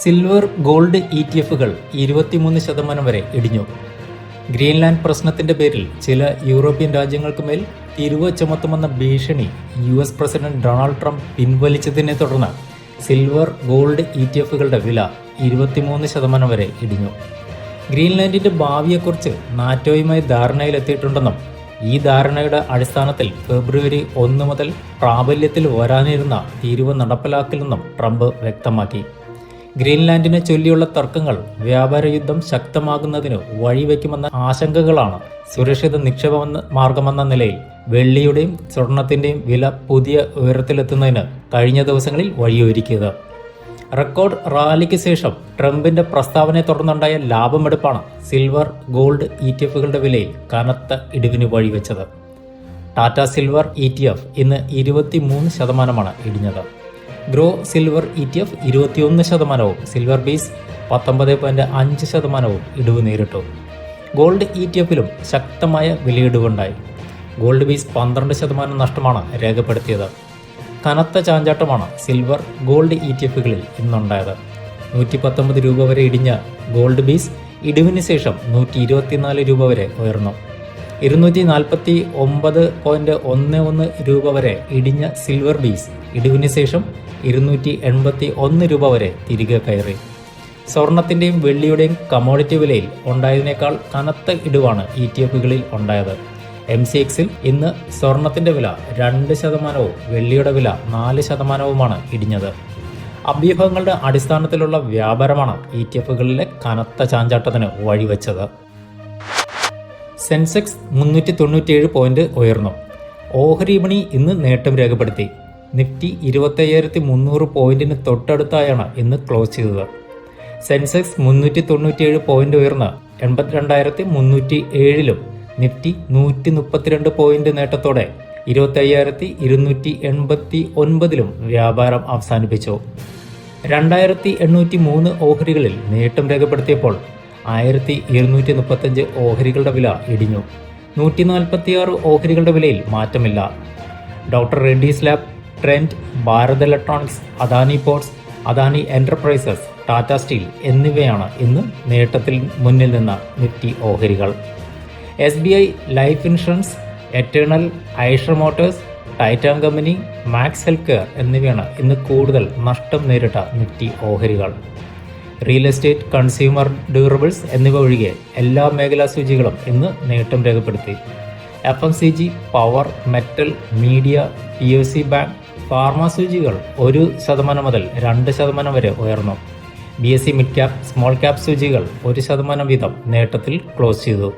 Silver gold E T എഫുകൾ ഇരുപത്തിമൂന്ന് ശതമാനം വരെ ഇടിഞ്ഞു. ഗ്രീൻലാൻഡ് പ്രശ്നത്തിന്റെ പേരിൽ ചില യൂറോപ്യൻ രാജ്യങ്ങൾക്ക് മേൽ തിരുവ ചുമത്തുമെന്ന ഭീഷണി U S president Donald Trump പിൻവലിച്ചതിനെ തുടർന്ന് സിൽവർ ഗോൾഡ് ഇ ടി എഫുകളുടെ വില ഇരുപത്തിമൂന്ന് ശതമാനം വരെ ഇടിഞ്ഞു. ഗ്രീൻലാൻഡിന്റെ ഭാവിയെക്കുറിച്ച് നാറ്റോയുമായി ധാരണയിലെത്തിയിട്ടുണ്ടെന്നും ഈ ധാരണയുടെ അടിസ്ഥാനത്തിൽ ഫെബ്രുവരി ഒന്ന് മുതൽ പ്രാബല്യത്തിൽ വരാനിരുന്ന തീരുവ നടപ്പിലാക്കില്ലെന്നും ട്രംപ് വ്യക്തമാക്കി. ഗ്രീൻലാൻഡിനെ ചൊല്ലിയുള്ള തർക്കങ്ങൾ വ്യാപാര യുദ്ധം ശക്തമാകുന്നതിന് വഴിവെക്കുമെന്ന ആശങ്കകളാണ് സുരക്ഷിത നിക്ഷേപമെന്ന മാർഗമെന്ന നിലയിൽ വെള്ളിയുടെയും സ്വർണത്തിന്റെയും വില പുതിയ ഉയരത്തിലെത്തുന്നതിന് കഴിഞ്ഞ ദിവസങ്ങളിൽ വഴിയൊരുക്കിയത്. റെക്കോർഡ് റാലിക്ക് ശേഷം ട്രംപിന്റെ പ്രസ്താവനയെ തുടർന്നുണ്ടായ ലാഭമെടുപ്പാണ് സിൽവർ ഗോൾഡ് ഇ ടി എഫുകളുടെ വിലയിൽ കനത്ത ഇടിവിന് വഴിവെച്ചത്. Tata silver E T F ഇന്ന് ഇരുപത്തിമൂന്ന് ശതമാനമാണ് ഇടിഞ്ഞത്. Groww silver E T F ഇരുപത്തിയൊന്ന് ശതമാനവും. സിൽവർ ബീസ് പത്തൊമ്പത് പോയിന്റ് അഞ്ച് ശതമാനവും ഇടിവ് നേരിട്ടു. ഗോൾഡ് ഇ ടി എഫിലും ശക്തമായ വിലയിടിവുണ്ടായി. ഗോൾഡ് ബീസ് പന്ത്രണ്ട് ശതമാനം നഷ്ടമാണ് രേഖപ്പെടുത്തിയത്. കനത്ത ചാഞ്ചാട്ടമാണ് സിൽവർ ഗോൾഡ് ഇ ടി എഫുകളിൽ ഇന്നുണ്ടായത്. നൂറ്റി പത്തൊമ്പത് രൂപ വരെ ഇടിഞ്ഞ ഗോൾഡ് ബീസ് ഇടിവിന് ശേഷം നൂറ്റി ഇരുപത്തിനാല് രൂപ വരെ ഉയർന്നു. ഇരുന്നൂറ്റി നാൽപ്പത്തി ഒമ്പത് പോയിന്റ് ഒന്ന് ഒന്ന് രൂപ വരെ ഇടിഞ്ഞ സിൽവർ ബീസ് ഇടിവിന് ശേഷം ഇരുന്നൂറ്റി എൺപത്തി ഒന്ന് രൂപ വരെ തിരികെ കയറി. സ്വർണത്തിന്റെയും വെള്ളിയുടെയും കമോഡിറ്റി വിലയിൽ ഉണ്ടായതിനേക്കാൾ കനത്ത ഇടിവാണ് ഇ ടി എഫുകളിൽ ഉണ്ടായത്. എം സി എക്സിൽ ഇന്ന് സ്വർണത്തിന്റെ വില രണ്ട് ശതമാനവും വെള്ളിയുടെ വില നാല് ശതമാനവുമാണ് ഇടിഞ്ഞത്. അഭ്യൂഹങ്ങളുടെ അടിസ്ഥാനത്തിലുള്ള വ്യാപാരമാണ് ഇ ടി എഫുകളിലെ കനത്ത ചാഞ്ചാട്ടത്തിന് വഴിവെച്ചത്. സെൻസെക്സ് മുന്നൂറ്റി തൊണ്ണൂറ്റിയേഴ് പോയിന്റ് ഉയർന്നു. ഓഹരി വിപണി ഇന്ന് നേട്ടം രേഖപ്പെടുത്തി. നിഫ്റ്റി ഇരുപത്തയ്യായിരത്തി മുന്നൂറ് പോയിന്റിന് തൊട്ടടുത്തായാണ് ഇന്ന് ക്ലോസ് ചെയ്തത്. സെൻസെക്സ് മുന്നൂറ്റി തൊണ്ണൂറ്റിയേഴ് പോയിന്റ് ഉയർന്ന് എൺപത്തിരണ്ടായിരത്തി മുന്നൂറ്റി ഏഴിലും നിഫ്റ്റി നൂറ്റി മുപ്പത്തിരണ്ട് പോയിന്റ് നേട്ടത്തോടെ ഇരുപത്തയ്യായിരത്തി ഇരുന്നൂറ്റി എൺപത്തി ഒൻപതിലും വ്യാപാരം അവസാനിപ്പിച്ചു. രണ്ടായിരത്തി എണ്ണൂറ്റി മൂന്ന് ഓഹരികളിൽ നേട്ടം രേഖപ്പെടുത്തിയപ്പോൾ ആയിരത്തി ഇരുന്നൂറ്റി മുപ്പത്തഞ്ച് ഓഹരികളുടെ വില ഇടിഞ്ഞു. നൂറ്റി നാൽപ്പത്തിയാറ് ഓഹരികളുടെ വിലയിൽ മാറ്റമില്ല. Doctor Reddy's lab Trent Bharat electronics Adani ports Adani enterprises Tata steel എന്നിവയാണ് ഇന്ന് നേട്ടത്തിൽ മുന്നിൽ നിന്ന നിഫ്റ്റി ഓഹരികൾ. S B I life insurance Eternal Eicher motors Titan company Max health എന്നിവയാണ് ഇന്ന് കൂടുതൽ നഷ്ടം നേരിട്ട നിഫ്റ്റി ഓഹരികൾ. റിയൽ എസ്റ്റേറ്റ് കൺസ്യൂമർ ഡ്യൂറബിൾസ് എന്നിവ ഒഴികെ എല്ലാ മേഖലാ സൂചികളും ഇന്ന് നേട്ടം രേഖപ്പെടുത്തി. F M C G power metal media P S C bank pharma സൂചികൾ ഒരു ശതമാനം മുതൽ രണ്ട് ശതമാനം വരെ ഉയർന്നു. B S C mid cap small cap സൂചികൾ ഒരു ശതമാനം വീതം നേട്ടത്തിൽ ക്ലോസ് ചെയ്തു.